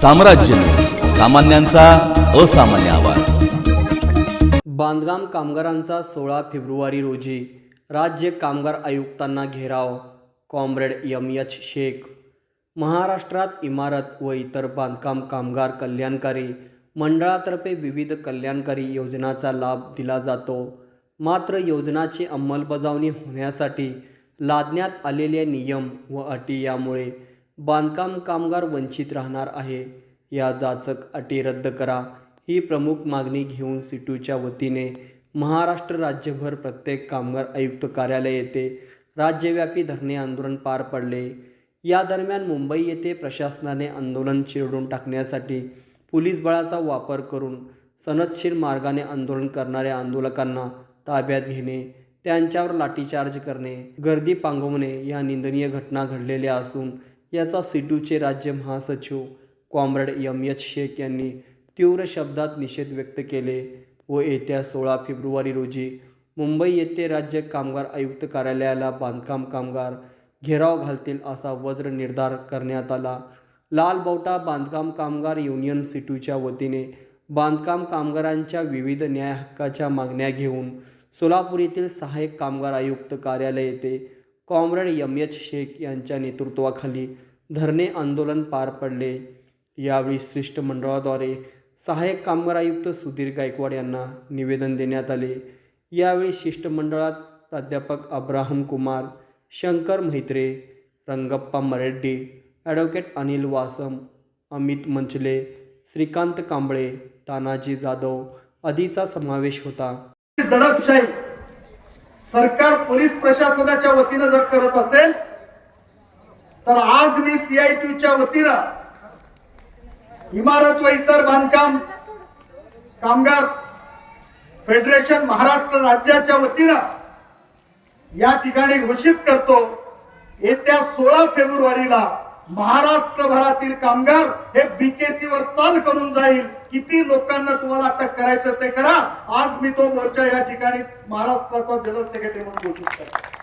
साम्राज्य. सामान्यांचा असामान्य आवाज. बांधकाम कामगारांचा सोळा फेब्रुवारी रोजी राज्य कामगार आयुक्तांना घेराव कॉम्रेड यम एच शेख. महाराष्ट्रात इमारत व इतर बांधकाम कामगार कल्याणकारी मंडळातर्फे विविध कल्याणकारी योजनांचा लाभ दिला जातो. मात्र योजनाची अंमलबजावणी होण्यासाठी लादण्यात आलेले नियम व अटी यामुळे बांधकाम कामगार वंचित राहणार आहे. या जाचक अटी रद्द करा. ही प्रमुख मागणी घेऊन सिटूच्या वतीने महाराष्ट्र राज्यभर प्रत्येक कामगार आयुक्त कार्यालय येथे राज्यव्यापी धरणे आंदोलन पार पडले. या दरम्यान मुंबई येथे प्रशासनाने आंदोलन चिरडून टाकण्यासाठी पोलीस बळाचा वापर करून सनदशीर मार्गाने आंदोलन करणाऱ्या आंदोलकांना ताब्यात घेणे त्यांच्यावर लाठीचार्ज करणे गर्दी पांगवणे या निंदनीय घटना घडलेल्या असून याचा सिटूचे राज्य महासचिव कॉम्रेड यम एच. शेख यांनी तीव्र शब्दात निषेध व्यक्त केले व येत्या सोळा फेब्रुवारी रोजी मुंबई येथे राज्य कामगार आयुक्त कार्यालयाला बांधकाम कामगार घेराव घालतील असा वज्र निर्धार करण्यात आला. लाल बावटा बांधकाम कामगार युनियन सिटूच्या वतीने बांधकाम कामगारांच्या विविध न्याय हक्काच्या मागण्या घेऊन सोलापूर येथील सहाय्यक कामगार आयुक्त कार्यालय येथे कॉम्रेड यम एच शेख यांच्या नेतृत्वाखाली धरणे आंदोलन पार पडले. यावेळी शिष्टमंडळाद्वारे सहाय्यक कामगार आयुक्त सुधीर गायकवाड यांना निवेदन देण्यात आले. यावेळी शिष्टमंडळात प्राध्यापक अब्राहम कुमार शंकर मैत्रे रंगप्पा मरेड्डी ॲडव्होकेट अनिल वासम अमित मंचले श्रीकांत कांबळे तानाजी जाधव आदीचा समावेश होता. दडपशाही सरकार पोलीस प्रशासनाच्या वतीनं जर करत असेल तर आज मी सीआयटीच्या वतीनं इमारत व इतर बांधकाम कामगार फेडरेशन महाराष्ट्र राज्याच्या वतीनं या ठिकाणी घोषित करतो. येत्या सोळा फेब्रुवारीला महाराष्ट्रभरातील कामगार हे बीकेसी वर चाल करून जाईल. किती लोकांना तुम्हाला अटक करायचं ते करा. आज मी तो मोर्चा या ठिकाणी महाराष्ट्राचा जनरल सेक्रेटरी म्हणून घोषित करतो.